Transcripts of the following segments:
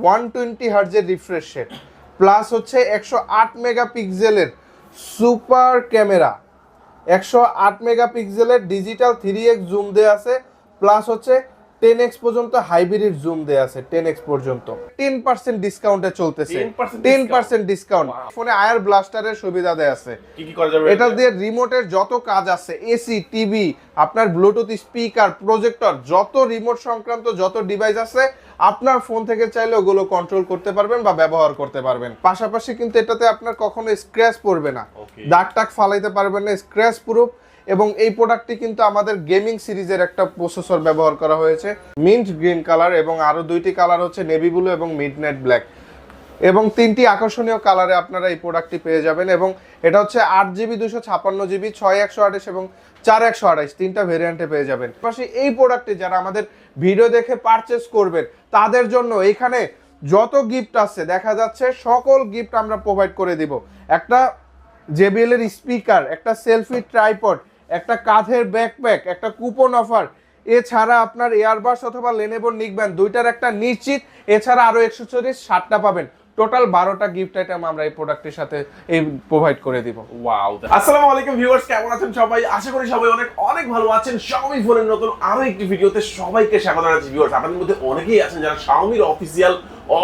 One twenty হার্জের refresh rate plus হচ্ছে একশো আট মেগাপিক্সেলের সুপার ক্যামেরা একশো আট মেগাপিক্সেলের ডিজিটাল থ্রি এক্স জুম দেওয়া আছে প্লাস হচ্ছে টেন এক্স পর্যন্ত হাইব্রিড জুম দেওয়া আছে টেন এক্স পর্যন্ত। টেন পার্সেন্ট ডিসকাউন্টে চলতেছে। টেন পার্সেন্ট ডিসকাউন্ট ফোনে আয়ার ব্লাস্টারের সুবিধা দেওয়া আছে। এটা দিয়ে রিমোটের যত কাজ আছে এসি টিভি আপনার ব্লুটুথ স্পিকার প্রজেক্টর যত রিমোট সংক্রান্ত যত ডিভাইস আছে আপনার ফোন থেকে চাইলে ওগুলো কন্ট্রোল করতে পারবেন বা ব্যবহার করতে পারবেন। পাশাপাশি কিন্তু এটাতে আপনার কখনো স্ক্র্যাচ পড়বে না। দাগ টাক ফালাইতে পারবেন না স্ক্র্যাচ প্রুফ এবং এই প্রোডাক্টটি কিন্তু আমাদের গেমিং সিরিজের একটা প্রসেসর ব্যবহার করা হয়েছে। মিন্ট গ্রিন কালার এবং আরও দুইটি কালার হচ্ছে নেভি ব্লু এবং মিডনাইট ব্ল্যাক এবং তিনটি আকর্ষণীয় কালারে আপনারা এই প্রোডাক্টটি পেয়ে যাবেন এবং এটা হচ্ছে আট জিবি দুশো ছাপান্ন জিবি ছয় একশো আঠাশ এবং চার একশো আঠাশ তিনটা ভেরিয়েন্টে পেয়ে যাবেন। পাশে এই প্রোডাক্টটি যারা আমাদের ভিডিও দেখে পারচেস করবেন, তাদের জন্য এখানে যত গিফট আছে, দেখা যাচ্ছে সকল গিফট আমরা প্রোভাইড করে দিব। একটা জেবিএল এর স্পিকার একটা সেলফি ট্রাইপড একটা কাঁধের ব্যাকপ্যাক একটা কুপন অফার এছাড়া আপনার এয়ারবাস অথবা লেনেবোর নিকবেন দুইটার একটা নিশ্চিত। এছাড়া আরও একশো চল্লিশ ষাটটা পাবেন। টোটাল বারোটা গিফট আইটেম আমরা এই প্রোডাক্টের সাথে এই প্রোভাইড করে দিব। ওয়াও আসসালামু আলাইকুম ভিউয়ার্স কেমন আছেন সবাই? আশা করি সবাই অনেক অনেক ভালো আছেন। Xiaomi ফোনের নতুন আরও একটি ভিডিওতে সবাইকে স্বাগত জানাচ্ছি ভিউয়ার্স আপনাদের মধ্যে অনেকেই আছেন যারা Xiaomiর অফিসিয়াল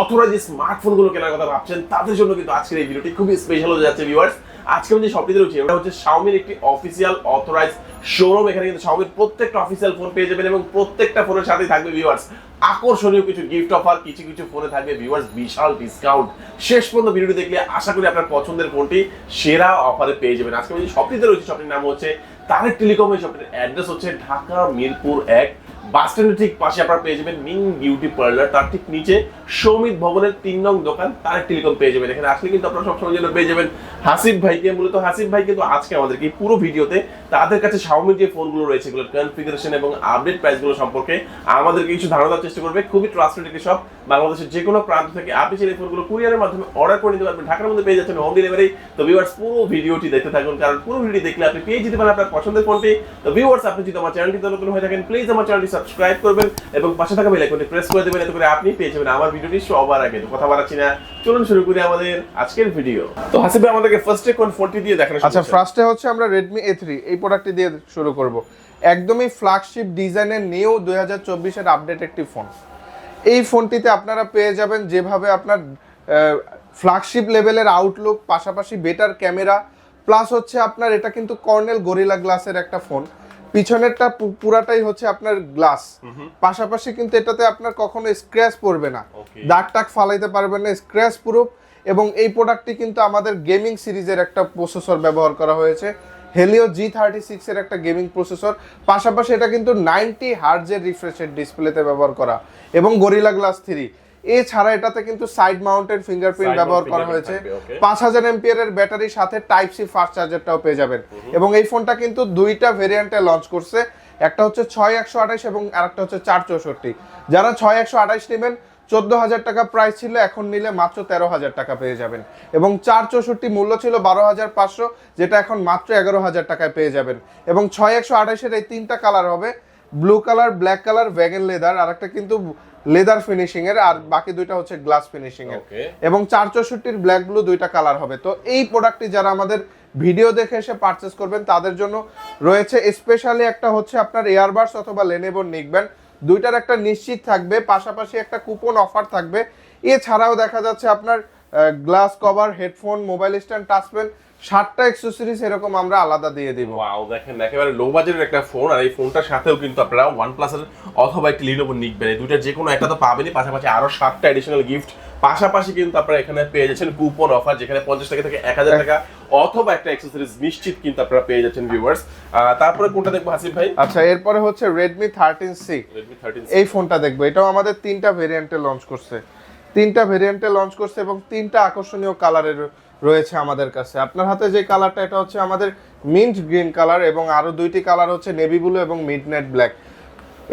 অথরাইজ স্মার্টফোনগুলো কেনার কথা ভাবছেন। তাদের জন্য কিন্তু আজকের এই ভিডিওটি খুবই স্পেশাল হয়ে যাচ্ছে ভিউয়ার্স আজকে আমি যে শপটিতে রয়েছি, ওটা হচ্ছে Xiaomiর একটি অফিসিয়াল অথরাইজ শোরুম এখানে কিন্তু Xiaomiর প্রত্যেকটা অফিসিয়াল ফোন পেয়ে যাবেন এবং প্রত্যেকটা ফোনের সাথেই থাকবে ভিউয়ার্স আকর্ষণীয় কিছু গিফট অফার কিছু কিছু ফোনে থাকবে ভিউয়ার্স বিশাল ডিসকাউন্ট শেষ পর্যন্ত ভিডিওটি দেখলে আশা করি আপনার পছন্দের ফোনটি সেরা অফারে পেয়ে যাবেন। আজকে আমি যে শপটিতে রয়েছে শপটির নাম হচ্ছে তারেক টেলিকম। এই শপটির অ্যাড্রেস হচ্ছে ঢাকা মিরপুর এক। বাস স্ট্যান্ডের ঠিক পাশে আপনারা পেয়ে যাবেন মিং বিউটি পার্লার। তার ঠিক নিচে সৌমিত ভবনের তিন নং দোকান তারেক টেলিকম পেয়ে যাবেন এখানে। আসলে কিন্তু আপনারা সবসময় জন্য পেয়ে যাবেন হাসিফ ভাইকে। মূলত হাসিফ ভাই কিন্তু আজকে আমাদেরকে পুরো ভিডিওতে তাদের কাছে শাওমির যে ফোনগুলো রয়েছে, এগুলোর কনফিগারেশন এবং আপডেট প্রাইসগুলো সম্পর্কে আমাদেরকে কিছু ধারণা দেওয়ার চেষ্টা করবে। খুবই ট্রাস্টেড একটি শপ বাংলাদেশের যে কোনো প্রান্ত থেকে। আপনি সেই ফোনগুলো কুরিয়ারের মাধ্যমে অর্ডার করে নিতে পারবেন। ঢাকার মধ্যে পেয়ে যাচ্ছেন হোম ডেলিভারি তো ভিউয়ার্স পুরো ভিডিওটি দেখতে থাকুন। কারণ পুরো ভিডিও দেখলে আপনি পেয়ে যেতে পারেন আপনার পছন্দের ফোনটি। তো ভিউয়ার্স আপনি যদি আমার চ্যানেলটিতে নতুন হয়ে থাকেন প্লিজ আমার চ্যানেলটি সাবস্ক্রাইব করবেন এবং পাশে থাকা বেল আইকনটি প্রেস করে দেবেন। এতে করে আপনি পেয়ে যাবেন আমার ভিডিওটি সবার আগে কথা বাড়াচ্ছি না। চলুন শুরু করি আমাদের আজকের ভিডিও তো হাসিব ভাই আমাদেরকে ফার্স্টে কোন ফোনটি দিয়ে দেখানো আচ্ছা ফার্স্টে হচ্ছে আমরা এ থ্রি এই প্রোডাক্টটি দিয়ে শুরু করব। একদমই ফ্ল্যাগশিপ ডিজাইনের নিউ দুই হাজার চব্বিশের আপডেট একটি ফোন এই ফোনটিতে আপনারা পেয়ে যাবেন যেভাবে আপনার ফ্ল্যাগশিপ লেভেলের আউটলুক পাশাপাশি বেটার ক্যামেরা প্লাস হচ্ছে আপনার এটা কিন্তু কর্নেল গরিলা গ্লাসের একটা ফোন পিছনেরটা পুরাটাই হচ্ছে আপনার গ্লাস। পাশাপাশি কিন্তু এটাতে আপনার কখনো স্ক্র্যাচ পড়বে না। দাগ টাক ফালাইতে পারবেন না স্ক্র্যাচ প্রুফ এবং এই প্রোডাক্টটি কিন্তু আমাদের গেমিং সিরিজের একটা প্রসেসর ব্যবহার করা হয়েছে। হেলিও জি থার্টি সিক্সের একটা গেমিং প্রসেসর পাশাপাশি এটা কিন্তু নাইনটি হার্জের রিফ্রেশের ডিসপ্লেতে ব্যবহার করা। এবং গরিলা গ্লাস থ্রি এছাড়া এটাতে কিন্তু সাইড মাউন্টেড ফিঙ্গারপ্রিন্ট ব্যবহার করা হয়েছে. পাঁচ হাজার এমপিয়ারের ব্যাটারির সাথে টাইপ সি ফাস্ট চার্জারটাও পেয়ে যাবেন। এবং এই ফোনটা কিন্তু দুইটা ভেরিয়েন্টে লঞ্চ করছে। একটা হচ্ছে ছয় একশো আঠাশ এবং আরেকটা হচ্ছে চার চৌষট্টি। যারা ছয় একশো আঠাশ নেবেন চোদ্দ হাজার টাকা প্রাইস ছিল এখন নিলে মাত্র তেরো হাজার টাকা পেয়ে যাবেন। এবং চার চৌষট্টি মূল্য ছিল বারো হাজার পাঁচশো যেটা এখন মাত্র এগারো হাজার টাকায় পেয়ে যাবেন। এবং ছয় একশো আঠাশের এই তিনটা কালার হবে blue colour black colour vegan leather আর একটা কিন্তু লেদার ফিনিশিং এর আর বাকি দুইটা হচ্ছে গ্লাস ফিনিশিং এর। এবং চার চৌষট্টির ব্ল্যাক ব্লু দুইটা কালার হবে। তো এই প্রোডাক্টটি যারা আমাদের ভিডিও দেখে এসে পারচেস করবেন তাদের জন্য রয়েছে স্পেশালি একটা হচ্ছে আপনার এয়ারবাস অথবা লেনেবোর নিকবেন দুইটার একটা নিশ্চিত থাকবে পাশাপাশি একটা কুপন অফার থাকবে। এছাড়াও দেখা যাচ্ছে আপনার glass cover headphone mobile stand touch pen সাতটা এক্সেসরিজ এরকম আমরা আলাদা দিয়ে দিব। ওয়াও দেখেন একেবারে লো বাজেটের একটা ফোন আর এই ফোনটার সাথেও কিন্তু আপনারা প্লাসের অথবা একটি লিনোভো নিকবেন এই দুইটার যে কোনো একটা তো পাবেনই পাশাপাশি আরও সাতটা এডিশনাল গিফট পাশাপাশি কিন্তু আপনারা এখানে পেয়ে যাচ্ছেন কুপন অফার যেখানে পঞ্চাশ টাকা থেকে এক হাজার টাকা অথবা একটা অ্যাক্সেসরিজ নিশ্চিত কিন্তু আপনারা পেয়ে যাচ্ছেন ভিউয়ার্স তারপরে কোনটা দেখব হাসিফ ভাই? আচ্ছা এরপরে হচ্ছে Redmi thirteen C Redmi thirteen এই ফোনটা দেখব। এটাও আমাদের তিনটা ভেরিয়েন্টে লঞ্চ করছে। তিনটা ভেরিয়েন্টে লঞ্চ করছে এবং তিনটা আকর্ষণীয় কালারের রয়েছে আমাদের কাছে। আপনার হাতে যে কালারটা এটা হচ্ছে আমাদের মিন্ট গ্রিন কালার এবং আরও দুইটি কালার হচ্ছে নেভি ব্লু এবং মিড নাইট ব্ল্যাক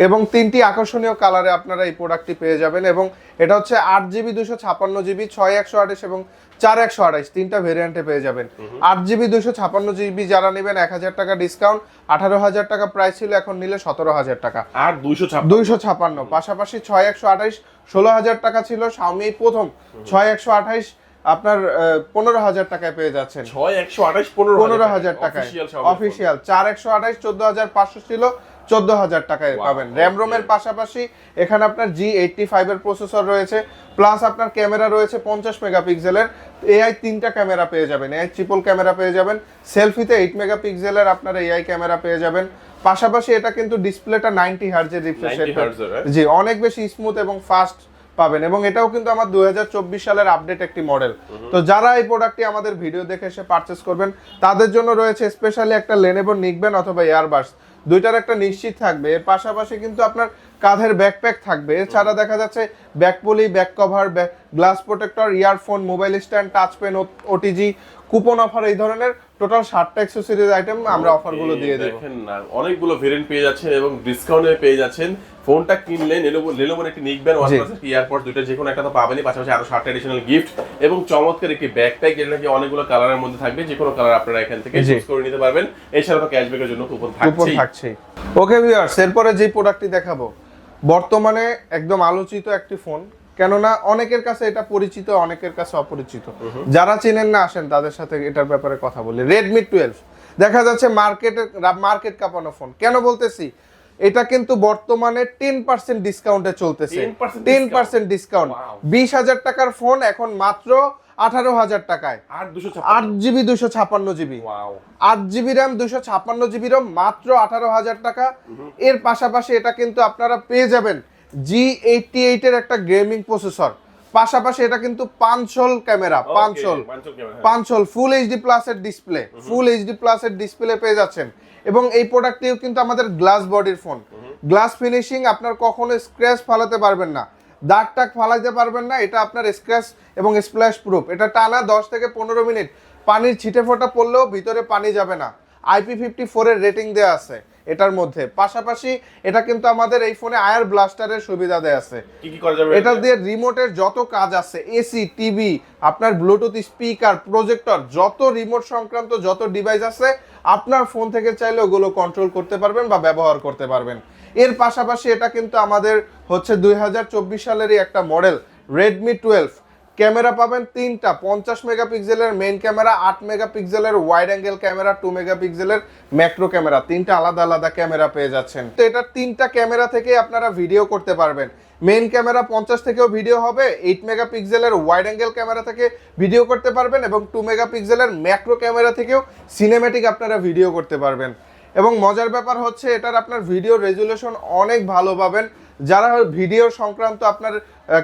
এবং তিনটি আকর্ষণীয় কালারে আপনারা এই প্রোডাক্টটি পেয়ে যাবেন এবং এটা হচ্ছে আট জিবি দুশো ছাপান্ন জিবি ছয় একশো আঠাশ এবং চার একশো আঠাশ তিনটা ভেরিয়েন্টে পেয়ে যাবেন। আট জিবি দুশো ছাপান্ন জিবি যারা নেবেন এক হাজার টাকা ডিসকাউন্ট আঠারো হাজার টাকা প্রাইস ছিল এখন নিলে সতেরো হাজার টাকা। আর দুইশো দুইশো ছাপান্ন পাশাপাশি ছয় একশো আঠাইশ ষোলো হাজার টাকা ছিল শাওমি প্রথম ছয় একশো আঠাইশ আপনার পনেরো হাজার টাকায় পেয়ে যাচ্ছেন। ছয় একশো আঠাশ পনেরো হাজার টাকায়। অফিসিয়াল চার একশো আঠাইশ চোদ্দ হাজার পাঁচশো ছিল চোদ্দ হাজার টাকায় পাবেন। র্যাম. রোমের পাশাপাশি এখানে আপনার জি এইটটি ফাইভের প্রসেসর রয়েছে প্লাস আপনার ক্যামেরা রয়েছে পঞ্চাশ মেগাপিক্সেলের এআই তিনটা ক্যামেরা পেয়ে যাবেন। এআই ট্রিপল ক্যামেরা পেয়ে যাবেন। সেলফিতে এইট মেগাপিক্সেলের আপনার এআই ক্যামেরা পেয়ে যাবেন। পাশাপাশি এটা কিন্তু ডিসপ্লেটা নাইনটি হার্জের রিফ্রেশ 90 hertz এর? জি অনেক বেশি স্মুথ এবং ফাস্ট পাবেন এবং এটাও কিন্তু আমার দু হাজার চব্বিশ সালের আপডেট একটি মডেল তো যারা এই প্রোডাক্টটি আমাদের ভিডিও দেখে এসে পারচেস করবেন তাদের জন্য রয়েছে স্পেশালি একটা লেনেভো নিকবেন অথবা এয়ারবাস দুইটার একটা নিশ্চিত থাকবে। এর পাশাপাশি কিন্তু আপনার কাঁধের ব্যাকপ্যাক থাকবে। এছাড়া দেখা যাচ্ছে back poly back cover glass protector earphone mobile stand touch pen OTG coupon offer এই ধরনের টোটাল ষাটটা অ্যাক্সেসরিজ আইটেম আমরা অফারগুলো দিয়ে দেবো। দেখেন না অনেকগুলো ভেরিয়েন্ট পেয়ে যাচ্ছেন এবং ডিসকাউন্টে পেয়ে যাচ্ছেন। ফোনটা কিনলে লেনোভো লেনোভোর একটি নিকবেন ওয়ান জি। প্লাস ইয়ারপড দুইটা যে কোনো একটা তো পাবেনই পাশাপাশি আরও ষাটটা এডিশনাল গিফট এবং চমৎকার একটি ব্যাকপ্যাক যেটা নাকি অনেকগুলো কালারের মধ্যে থাকবে যে কোনো কালার আপনারা এখান থেকে। চুজ করে নিতে পারবেন। এছাড়া তো ক্যাশব্যাকের জন্য কুপন থাকছেই। ওকে ভিউয়ার্স এরপরে যে প্রোডাক্টটি দেখাবো। বর্তমানে একদম আলোচিত একটি ফোন কেননা অনেকের কাছে এটা পরিচিত অনেকের কাছে অপরিচিত। যারা চেনেন না আসেন তাদের সাথে এটার ব্যাপারে কথা বলি। রেডমি টুয়েলভ দেখা যাচ্ছে মার্কেটের মার্কেট কাঁপানো ফোন কেন বলতেছি? এটা কিন্তু বর্তমানে টেন পার্সেন্ট ডিসকাউন্টে চলতেছে। টেন পার্সেন্ট ডিসকাউন্ট বিশ হাজার টাকার ফোন এখন মাত্র আঠারো হাজার টাকায়। আট জিবি দুশো ছাপান্ন জিবি। আট জিবি র্যাম দুশো ছাপ্পান্ন জিবি র্যাম মাত্র আঠারো হাজার টাকা। এর পাশাপাশি এটা কিন্তু আপনারা পেয়ে যাবেন। জি এইটটি এইটের একটা গেমিং প্রসেসর পাশাপাশি এটা কিন্তু punch hole camera punch hole. Punch hole full HD প্লাসের ডিসপ্লে ফুল এইচডি প্লাসের ডিসপ্লে পেয়ে যাচ্ছেন। এবং এই প্রোডাক্টটিও কিন্তু আমাদের গ্লাস বডির ফোন গ্লাস ফিনিশিং আপনার কখনো স্ক্র্যাচ ফালাতে পারবেন না। দাগ টাক ফালাইতে পারবেন না এটা আপনার স্ক্র্যাচ এবং স্প্ল্যাশ প্রুফ এটা টানা দশ থেকে পনেরো মিনিট। পানির ছিটে ফোটা পড়লেও ভিতরে পানি যাবে না। আইপি ফিফটি ফোরের রেটিং দেওয়া আছে। এটার মধ্যে। পাশাপাশি এটা কিন্তু আমাদের এই ফোনে আয়ার ব্লাস্টারের সুবিধা দেওয়া আছে। কি কি করা যাবে? এটা দিয়ে রিমোটের যত কাজ আছে এসি টিভি আপনার ব্লুটুথ স্পিকার প্রজেক্টর যত রিমোট সংক্রান্ত যত ডিভাইস আছে আপনার ফোন থেকে চাইলে ওগুলো কন্ট্রোল করতে পারবেন বা ব্যবহার করতে পারবেন। এর পাশাপাশি এটা কিন্তু আমাদের হচ্ছে দু হাজার চব্বিশ সালেরই একটা মডেল রেডমি টুয়েলভ ক্যামেরা পাবেন তিনটা, পঞ্চাশ মেগাপিক্সেলের মেন ক্যামেরা, আট মেগাপিক্সেলের ওয়াইড অ্যাঙ্গেল ক্যামেরা টু মেগাপিক্সেলের ম্যাক্রো ক্যামেরা। তিনটা আলাদা আলাদা ক্যামেরা পেয়ে যাচ্ছেন। তো এটা তিনটা ক্যামেরা থেকে আপনারা ভিডিও করতে পারবেন। মেন ক্যামেরা পঞ্চাশ থেকেও ভিডিও হবে এইট মেগাপিক্সেলের ওয়াইড অ্যাঙ্গেল ক্যামেরা থেকে ভিডিও করতে পারবেন এবং টু মেগাপিক্সেলের ম্যাক্রো ক্যামেরা থেকেও সিনেমেটিক আপনারা ভিডিও করতে পারবেন। এবং মজার ব্যাপার হচ্ছে, এটার আপনার ভিডিও রেজুলেশন অনেক ভালো পাবেন। যারা ভিডিও সংক্রান্ত আপনার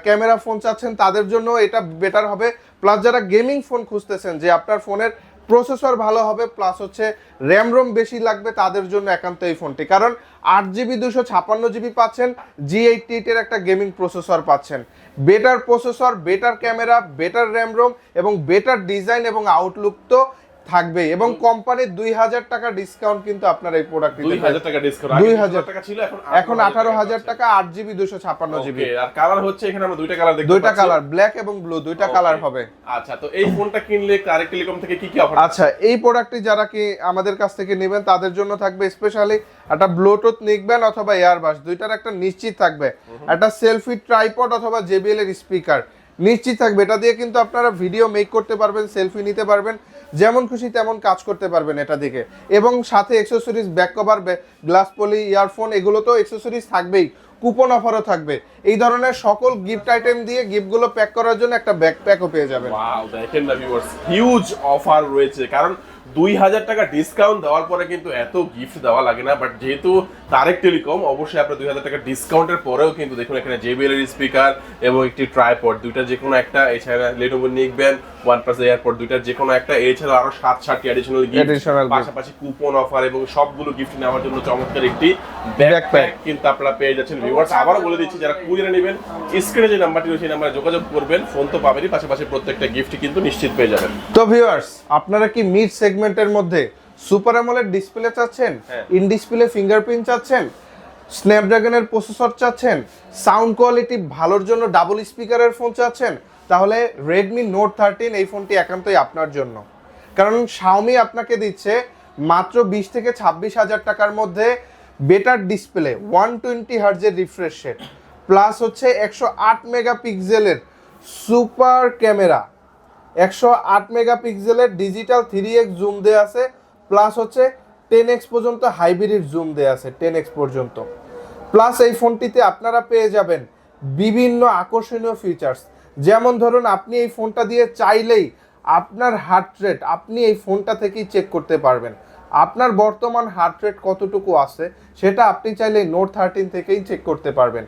ক্যামেরা ফোন চাচ্ছেন, তাদের জন্য এটা বেটার হবে। প্লাস যারা গেমিং ফোন খুঁজতেছেন, যে আপনার ফোনের প্রসেসর ভালো হবে প্লাস হচ্ছে র্যাম রোম বেশি লাগবে, তাদের জন্য একান্ত এই ফোনটি কারণ আট জিবি দুশো ছাপান্ন জিবি পাচ্ছেন জি এইটটি এইটের একটা গেমিং প্রসেসর পাচ্ছেন। Better processor better camera better RAM ROM এবং বেটার ডিজাইন এবং আউটলুক তো থাকবেই এবং কোম্পানির দুই হাজার টাকা ডিসকাউন্ট কিন্তু আপনার এই প্রোডাক্ট দুই হাজার টাকা ডিসকাউন্ট দুই হাজার হাজার টাকা ছিল এখন এখন আঠারো হাজার টাকা আট জিবি দুশো ছাপ্পান্ন জিবি আর কালার হচ্ছে এখানে আমরা দুইটা কালার দেখতে দুইটা কালার ব্ল্যাক এবং ব্লু দুইটা কালার হবে। আচ্ছা তো এই ফোনটা কিনলে কারেক্ট টেলিকম থেকে কি কি অফার আচ্ছা এই প্রোডাক্টটি যারা কি আমাদের কাছ থেকে নেবেন তাদের জন্য থাকবে স্পেশালি একটা ব্লুটুথ নিকবেন অথবা এয়ারবাস দুইটার একটা নিশ্চিত থাকবে। একটা সেলফি ট্রাইপড অথবা জেবিএল এর স্পিকার নিশ্চিত থাকবে। এটা দিয়ে কিন্তু আপনারা ভিডিও মেক করতে পারবেন সেলফি নিতে পারবেন, যেমন খুশি তেমন কাজ করতে পারবেন এটা দিকে এবং সাথে accessories back cover glass poly earphone এগুলো তো এক্সেসরিজ থাকবেই কুপন অফারও থাকবে। এই ধরনের সকল গিফট আইটেম দিয়ে গিফটগুলো প্যাক করার জন্য একটা ব্যাকপ্যাকও পেয়ে যাবেন। হিউজ অফার রয়েছে। কারণ দুই হাজার টাকা ডিসকাউন্ট দেওয়ার পরে কিন্তু এত গিফট দেওয়া লাগে না বাট যেহেতু তারেক টেলিকম অবশ্যই আপনার দুই হাজার টাকা ডিসকাউন্টের পরেও কিন্তু দেখুন এখানে জেবিএল এর স্পিকার এবং একটি ট্রাইপড দুইটা যে কোনো একটা এছাড়া লেনোভো নিকবেন ওয়ান প্লাস এয়ারপড দুইটার যে কোনো একটা এছাড়া আরও সাত সাতটি অ্যাডিশনাল গিফট পাশাপাশি কুপন অফার এবং সবগুলো গিফট নেওয়ার জন্য চমৎকার একটি। ব্যাকপ্যাক কিন্তু আপনারা পেয়ে যাচ্ছেন ভিউয়ার্স আবারও বলে দিচ্ছি যারা কুরিয়ারে নেবেন স্ক্রিনে যে নাম্বারটি রয়েছে সেই নাম্বারে যোগাযোগ করবেন ফোন তো পাবেনই পাশাপাশি প্রত্যেকটা গিফট কিন্তু নিশ্চিত পেয়ে যাবেন। তো ভিউয়ার্স আপনারা কি মিড সেগমেন্টের মধ্যে সুপার অ্যামোলেড ডিসপ্লে চাচ্ছেন। ইন ডিসপ্লে ফিঙ্গারপ্রিন্ট চাচ্ছেন স্ন্যাপড্রাগনের প্রসেসর চাচ্ছেন সাউন্ড কোয়ালিটি ভালোর জন্য ডাবল স্পিকারের ফোন চাচ্ছেন তাহলে রেডমি নোট থার্টিন এই ফোনটি একান্তই আপনার জন্য কারণ শাওমি আপনাকে দিচ্ছে মাত্র বিশ থেকে ছাব্বিশ হাজার টাকার মধ্যে বেটার ডিসপ্লে ওয়ান টোয়েন্টি হার্জের রিফ্রেশ রেট প্লাস হচ্ছে একশো আট মেগাপিক্সেলের সুপার ক্যামেরা একশো আট মেগাপিক্সেলের ডিজিটাল থ্রি এক্স জুম দেওয়া আছে প্লাস হচ্ছে টেন এক্স পর্যন্ত হাইব্রিড জুম দেওয়া আছে টেন এক্স পর্যন্ত। প্লাস এই ফোনটিতে আপনারা পেয়ে যাবেন বিভিন্ন আকর্ষণীয় ফিচার্স যেমন ধরুন, আপনি এই ফোনটা দিয়ে চাইলেই আপনার হার্ট রেট আপনি এই ফোনটা থেকেই চেক করতে পারবেন। আপনার বর্তমান হার্ট রেট কতটুকু আছে, সেটা আপনি চাইলে নোট থার্টিন থেকেই চেক করতে পারবেন।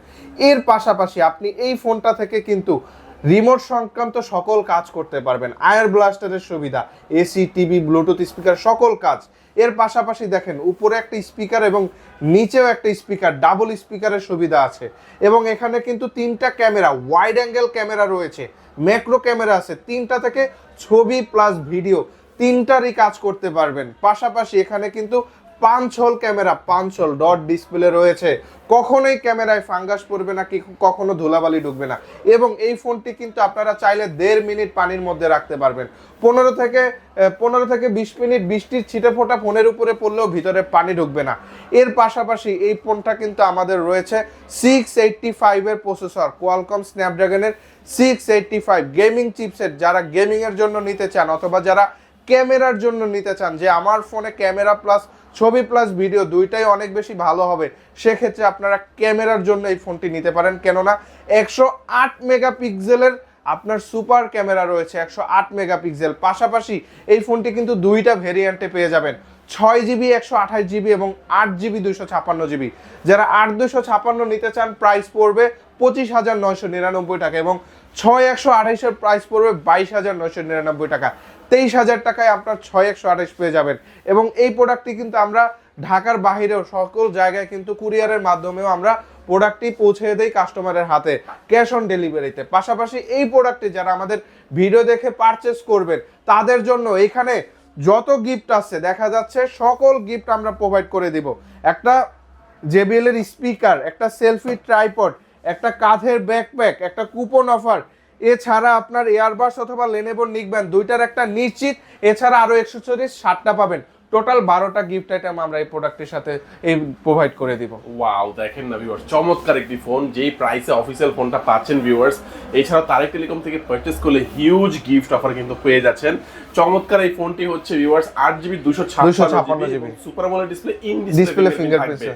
এর পাশাপাশি আপনি এই ফোনটা থেকে কিন্তু রিমোট সংক্রান্ত সকল কাজ করতে পারবেন। আয়ার ব্লাস্টারের সুবিধা, এসি, টিভি, ব্লুটুথ স্পিকার, সকল কাজ। এর পাশাপাশি দেখেন, উপরে একটা স্পিকার এবং নিচেও একটা স্পিকার, ডাবল স্পিকারের সুবিধা আছে। এবং এখানে কিন্তু তিনটা ক্যামেরা ওয়াইড অ্যাঙ্গেল ক্যামেরা রয়েছে ম্যাক্রো ক্যামেরা আছে। তিনটা থেকে ছবি প্লাস ভিডিও তিনটারই কাজ করতে পারবেন। পাশাপাশি এখানে কিন্তু punch hole camera punch hole dot display রয়েছে। কখনোই ক্যামেরায় ফাঙ্গাস পড়বে না, কি কখনো ধুলাবালি ঢুকবে না। এবং এই ফোনটি কিন্তু আপনারা চাইলে দেড় মিনিট পানির মধ্যে রাখতে পারবেন। পনেরো থেকে পনেরো থেকে বিশ মিনিট বৃষ্টির ছিটে ফোটা ফোনের উপরে পড়লেও ভিতরে পানি ঢুকবে না। এর পাশাপাশি এই ফোনটা কিন্তু আমাদের রয়েছে সিক্স এইটটি ফাইভের processor Qualcomm স্ন্যাপড্রাগনের six eighty five gaming chipset যারা গেমিংয়ের জন্য নিতে চান অথবা যারা ক্যামেরার জন্য নিতে চান, যে আমার ফোনে ক্যামেরা প্লাস ছবি প্লাস ভিডিও দুইটাই অনেক বেশি ভালো হবে। সেক্ষেত্রে আপনারা ক্যামেরার জন্য এই ফোনটি নিতে পারেন। কেননা একশো আট মেগাপিক্সেলের আপনার সুপার ক্যামেরা রয়েছে, একশো আট মেগাপিক্সেল। পাশাপাশি এই ফোনটি কিন্তু দুইটা ভেরিয়েন্টে পেয়ে যাবেন। ছয় জিবি, একশো আঠাশ জিবি এবং আট জিবি, দুইশো ছাপান্ন জিবি। যারা আট দুশো ছাপান্ন নিতে চান প্রাইস পড়বে পঁচিশ হাজার নয়শো নিরানব্বই টাকা এবং ছয়, একশো আঠাইশের প্রাইস পড়বে বাইশ হাজার নয়শো নিরানব্বই টাকা। তেইশ হাজার টাকায় আপনার ছয় একশো আঠাইশ পেয়ে যাবেন। এবং এই প্রোডাক্টটি কিন্তু আমরা ঢাকার বাহিরেও সকল জায়গায় কিন্তু কুরিয়ারের মাধ্যমেও আমরা প্রোডাক্টটি পৌঁছে দেই কাস্টমারের হাতে ক্যাশ অন ডেলিভারিতে পাশাপাশি এই প্রোডাক্টটি যারা আমাদের ভিডিও দেখে পারচেস করবেন, তাদের জন্য এখানে যত গিফট আছে, দেখা যাচ্ছে সকল গিফট আমরা প্রোভাইড করে দিব। একটা জেবিএল এর স্পিকার একটা সেলফি ট্রাইপড একটা কাঁধের ব্যাকপ্যাক একটা কুপন অফার এছাড়া আপনার এয়ারবাস অথবা লেনেবোর নিকবেন দুইটার একটা নিশ্চিত। এছাড়া আরও একশো চল্লিশ ষাটটা পাবেন। টোটাল বারোটা গিফট আইটেম আমরা এই প্রোডাক্টের সাথে এই প্রোভাইড করে দিব। ওয়াও দেখেন না ভিউয়ার্স চমৎকার একটি ফোন যেই প্রাইসে অফিসিয়াল ফোনটা পাচ্ছেন ভিউয়ার্স এছাড়াও তারেক টেলিকম থেকে পারচেস করলে হিউজ গিফট অফার কিন্তু পেয়ে যাচ্ছেন। চমৎকার এই ফোনটি হচ্ছে ভিউয়ার্স আট জিবি দুশো 256 GB super AMOLED display in fingerprint, sir।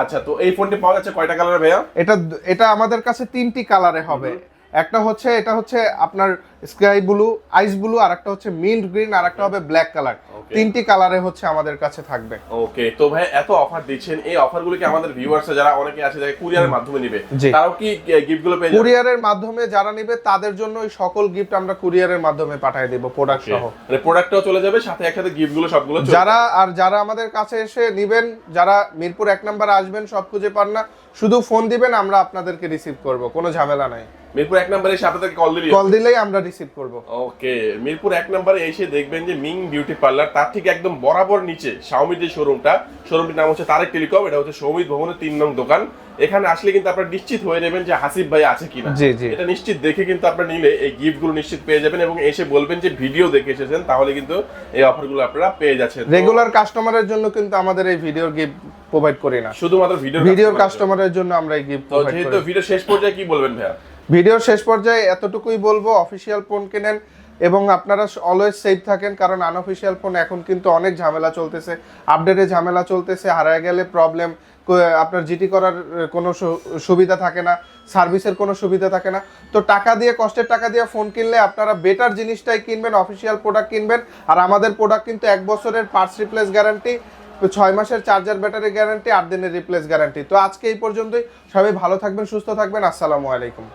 আচ্ছা তো এই ফোনটি পাওয়া যাচ্ছে কয়টা কালার ভাইয়া? এটা এটা আমাদের কাছে তিনটি কালারে হবে। একটা হচ্ছে এটা হচ্ছে আপনার স্কাই ব্লু আইস ব্লু আর একটা হচ্ছে মিন্ট গ্রিন আর একটা হবে ব্ল্যাক কালার তিনটি কালারে হচ্ছে আমাদের কাছে থাকবে। ওকে তো ভাই এত অফার দিচ্ছেন এই অফারগুলো কি আমাদের ভিউয়ার্স যারা অনেকে আছে যারা কুরিয়ারের মাধ্যমে নিবে তারাও কি গিফটগুলো পেয়ে কুরিয়ারের মাধ্যমে যারা নিবে তাদের জন্য ওই সকল গিফট আমরা কুরিয়ারের মাধ্যমে পাঠিয়ে দেব প্রোডাক্ট সহ। মানে প্রোডাক্টটাও চলে যাবে সাথে একসাথে গিফটগুলো সবগুলো যারা আর যারা আমাদের কাছে এসে নিবেন যারা মিরপুর এক নম্বরে আসবেন সব খুঁজে পান না। শুধু ফোন দিবেন আমরা আপনাদেরকে রিসিভ করব কোনো ঝামেলা নাই। মিরপুর এক নম্বরে এসে আপনাদেরকে কল দিলি? কল দিলেই আমরা রিসিভ করব। ওকে মিরপুর এক নম্বরে এসে দেখবেন যে মিং বিউটি পার্লার তার ঠিক একদম বরাবর নিচে শাওমির যে শোরুমটা শোরুমটির নাম হচ্ছে তারেক টেলিকম এটা হচ্ছে সৌমিত ভবনের তিন নং দোকান। এখানে আসলে কিন্তু আপনারা নিশ্চিত হয়ে নেবেন যে হাসিফ ভাই আছে কিনা। জি, জি। এটা নিশ্চিত দেখে কিন্তু আপনারা নিলে এই গিফটগুলো নিশ্চিত পেয়ে যাবেন এবং এসে বলবেন যে ভিডিও দেখে এসেছেন তাহলে কিন্তু এই অফারগুলো আপনারা পেয়ে যাচ্ছেন। রেগুলার কাস্টমারের জন্য কিন্তু আমাদের এই ভিডিওর গিফট প্রোভাইড করি না। শুধুমাত্র ভিডিও ভিডিওর কাস্টমারের জন্য। আমরা এই গিফট তো যেহেতু ভিডিও শেষ পর্যায়ে কি বলবেন ভাইয়া? ভিডিওর শেষ পর্যায়ে এতটুকুই বলব অফিসিয়াল ফোন কেনেন এবং আপনারা অলওয়েজ সেফ থাকেন কারণ আনঅফিসিয়াল ফোন এখন কিন্তু অনেক ঝামেলা চলতেছে আপডেটে ঝামেলা চলতেছে হারায় গেলে প্রবলেম আপনার জিটি করার কোনো সুবিধা থাকে না, সার্ভিসের কোনো সুবিধা থাকে না। তো টাকা দিয়ে, কষ্টের টাকা দিয়ে ফোন কিনলে আপনারা বেটার জিনিসটাই কিনবেন অফিসিয়াল প্রোডাক্ট কিনবেন। আর আমাদের প্রোডাক্ট কিন্তু এক বছরের পার্টস রিপ্লেস গ্যারান্টি ছয় মাসের চার্জার ব্যাটারি গ্যারান্টি আট দিনের রিপ্লেস গ্যারান্টি তো আজকে এই পর্যন্তই। সবাই ভালো থাকবেন, সুস্থ থাকবেন। আসসালামু আলাইকুম।